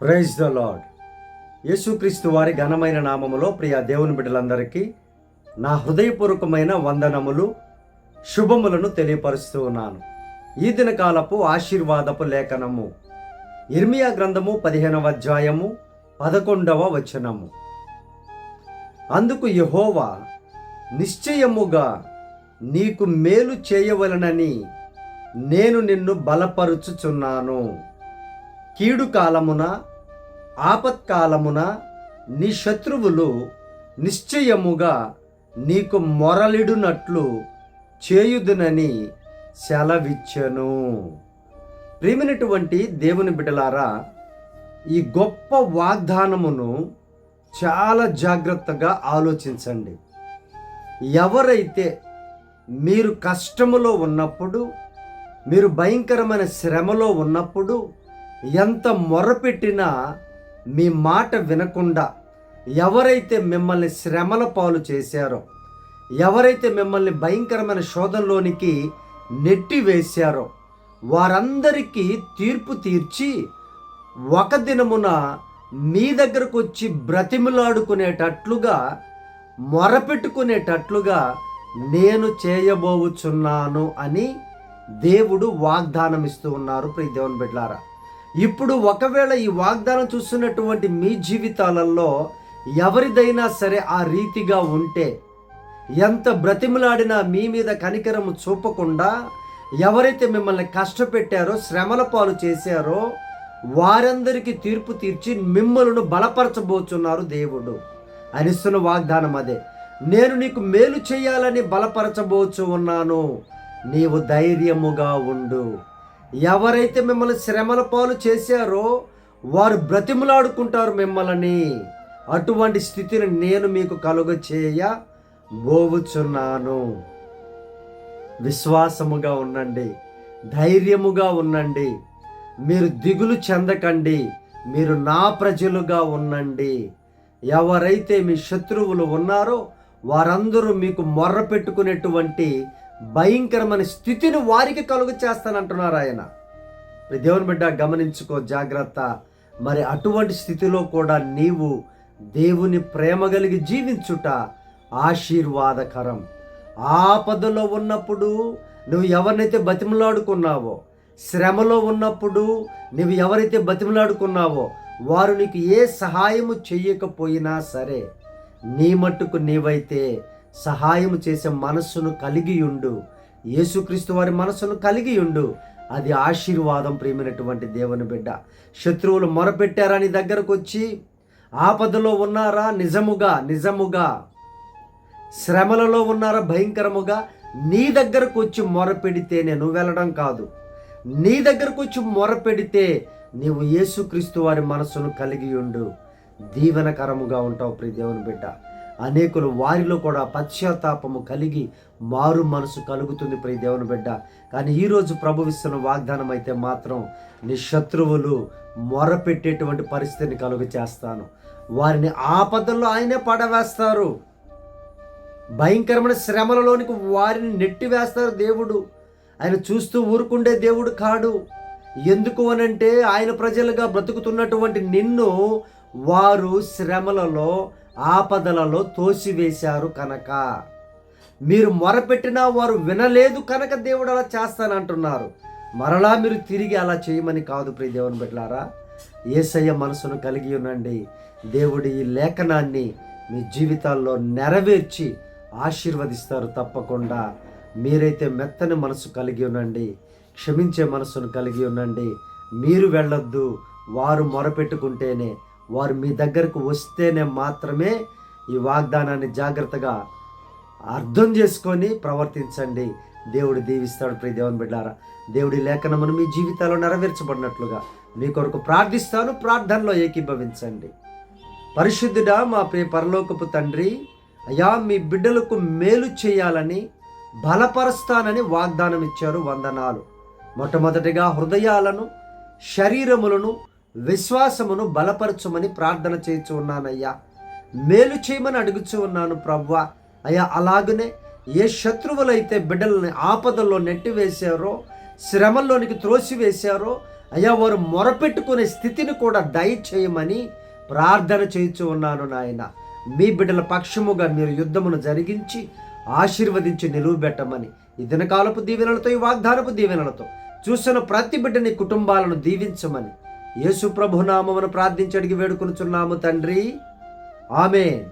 Praise the lord యేసుక్రీస్తు వారి ఘనమైన నామములో ప్రియ దేవుని బిడ్డలందరికీ నా హృదయపూర్వకమైన వందనములు శుభములను తెలియపరుస్తూ ఉన్నాను. ఈ దినకాలపు ఆశీర్వాదపు లేఖనము ఇర్మియా గ్రంథము పదిహేనవ అధ్యాయము పదకొండవ వచనము. అందుకు యహోవా నిశ్చయముగా నీకు మేలు చేయవలనని నేను నిన్ను బలపరుచుచున్నాను. కీడు కాలమున ఆపత్కాలమున నీ శత్రువులు నిశ్చయముగా నీకు మొరలిడునట్లు చేయుదునని సెలవిచ్చెను. ప్రేమినటువంటి దేవుని బిడ్డలారా ఈ గొప్ప వాగ్దానమును చాలా జాగ్రత్తగా ఆలోచించండి. ఎవరైతే మీరు కష్టములో ఉన్నప్పుడు మీరు భయంకరమైన శ్రమలో ఉన్నప్పుడు ఎంత మొరపెట్టినా మీ మాట వినకుండా ఎవరైతే మిమ్మల్ని శ్రమల పాలు చేశారో ఎవరైతే మిమ్మల్ని భయంకరమైన శోధనలోనికి నెట్టి వేశారో వారందరికీ తీర్పు తీర్చి ఒక దినమున మీ దగ్గరకు వచ్చి బ్రతిమిలాడుకునేటట్లుగా మొరపెట్టుకునేటట్లుగా నేను చేయబోవుచున్నాను అని దేవుడు వాగ్దానం ఇస్తూ ఉన్నారు. ప్రియ దేవుని బిడ్లారా ఇప్పుడు ఒకవేళ ఈ వాగ్దానం చూస్తున్నటువంటి మీ జీవితాలలో ఎవరిదైనా సరే ఆ రీతిగా ఉంటే ఎంత బ్రతిమలాడినా మీ మీద కనికరము చూపకుండా ఎవరైతే మిమ్మల్ని కష్టపెట్టారో శ్రమల పాలు చేశారో వారందరికీ తీర్పు తీర్చి మిమ్మల్ని బలపరచబోచున్నారు దేవుడు. అనిస్తున్న వాగ్దానం అదే. నేను నీకు మేలు చేయాలని బలపరచబోచు ఉన్నాను. నీవు ధైర్యముగా ఉండు. ఎవరైతే మిమ్మల్ని శ్రమల పాలు చేశారో వారు బ్రతిమలాడుకుంటారు మిమ్మల్ని. అటువంటి స్థితిని నేను మీకు కలుగ చేయ బోవుచున్నాను. విశ్వాసముగా ఉండండి ధైర్యముగా ఉండండి మీరు దిగులు చెందకండి మీరు నా ప్రజలుగా ఉండండి. ఎవరైతే మీ శత్రువులు ఉన్నారో వారందరూ మీకు మొర్ర పెట్టుకునేటువంటి భయంకరమైన స్థితిని వారికి కలుగు చేస్తానంటున్నారు ఆయన. దేవుని బిడ్డ గమనించుకో జాగ్రత్త. మరి అటువంటి స్థితిలో కూడా నీవు దేవుని ప్రేమ కలిగి జీవించుట ఆశీర్వాదకరం. ఆపదలో ఉన్నప్పుడు నువ్వు ఎవరినైతే బతిమలాడుకున్నావో శ్రమలో ఉన్నప్పుడు నువ్వు ఎవరైతే బతిమలాడుకున్నావో వారు నీకు ఏ సహాయము చేయకపోయినా సరే నీ మట్టుకు నీవైతే సహాయం చేసే మనస్సును కలిగి ఉండు. యేసుక్రీస్తు వారి మనస్సును కలిగి ఉండు. అది ఆశీర్వాదం ప్రేమైనటువంటి దేవుని బిడ్డ. శత్రువులు మొరపెట్టారా నీ దగ్గరకు వచ్చి ఆపదలో ఉన్నారా? నిజముగా నిజముగా. శ్రమలలో ఉన్నారా? భయంకరముగా. నీ దగ్గరకు వచ్చి మొరపెడితేనే నువ్వు వెళ్ళడం కాదు. నీ దగ్గరకు వచ్చి మొరపెడితే నీవు యేసుక్రీస్తు వారి మనస్సును కలిగి ఉండు. దీవెనకరముగా ఉంటావు ప్రియ దేవుని బిడ్డ. అనేకులు వారిలో కూడా పశ్చాత్తాపము కలిగి మారు మనసు కలుగుతుంది ప్రియ దేవుని బిడ్డ. కానీ ఈరోజు ప్రభువిస్తున్న వాగ్దానం అయితే మాత్రం నీ శత్రువులు మొరపెట్టేటువంటి పరిస్థితిని కలుగు చేస్తాను. వారిని ఆపదల్లో ఆయనే పడవేస్తారు. భయంకరమైన శ్రమలలోనికి వారిని నెట్టివేస్తారు దేవుడు. ఆయన చూస్తూ ఊరుకుండే దేవుడు కాడు. ఎందుకు అనంటే ఆయన ప్రజలుగా బ్రతుకుతున్నటువంటి నిన్ను వారు శ్రమలలో ఆపదలలో తోసివేశారు కనుక. మీరు మొరపెట్టినా వారు వినలేదు కనుక దేవుడు అలా చేస్తానంటున్నారు. మరలా మీరు తిరిగి అలా చేయమని కాదు ప్రియ దేవుని బిడ్డలారా. ఏసయ్య మనసును కలిగి ఉండండి. దేవుడి ఈ లేఖనాన్ని మీ జీవితాల్లో నెరవేర్చి ఆశీర్వదిస్తారు తప్పకుండా. మీరైతే మెత్తని మనసు కలిగి ఉండండి. క్షమించే మనసును కలిగి ఉండండి. మీరు వెళ్ళొద్దు. వారు మొరపెట్టుకుంటేనే వారు మీ దగ్గరకు వస్తేనే మాత్రమే ఈ వాగ్దానాన్ని జాగ్రత్తగా అర్థం చేసుకొని ప్రవర్తించండి. దేవుడు దీవిస్తాడు ప్రియ దేవుని బిడ్డారా. దేవుడి లేఖనమును మీ జీవితాల్లో నెరవేర్చబడినట్లుగా మీ కొరకు ప్రార్థిస్తాను. ప్రార్థనలో ఏకీభవించండి. పరిశుద్ధుడా మా ప్రియ పరలోకపు తండ్రి అయా మీ బిడ్డలకు మేలు చేయాలని బలపరుస్తానని వాగ్దానం ఇచ్చారు వందనాలు. మొట్టమొదటిగా హృదయాలను శరీరములను విశ్వాసమును బలపరచమని ప్రార్థన చేయించు ఉన్నానయ్యా. మేలు చేయమని అడుగుచూ ఉన్నాను ప్రవ్వ. అయ్యా అలాగనే ఏ శత్రువులైతే బిడ్డలని ఆపదల్లో నెట్టివేశారో శ్రమల్లోనికి త్రోసివేశారో అయ్యా వారు మొరపెట్టుకునే స్థితిని కూడా దయచేయమని ప్రార్థన చేయించు ఉన్నాను నాయన. మీ బిడ్డల పక్షముగా మీరు యుద్ధమును జరిగించి ఆశీర్వదించి నిలువబెట్టమని ఈ దినకాలపు దీవెనలతో ఈ వాగ్దానపు దీవెనలతో చూసిన ప్రతి బిడ్డని కుటుంబాలను దీవించమని యేసు ప్రభునామమును ప్రార్థించి అడిగి వేడుకొనుచున్నాము తండ్రి. ఆమె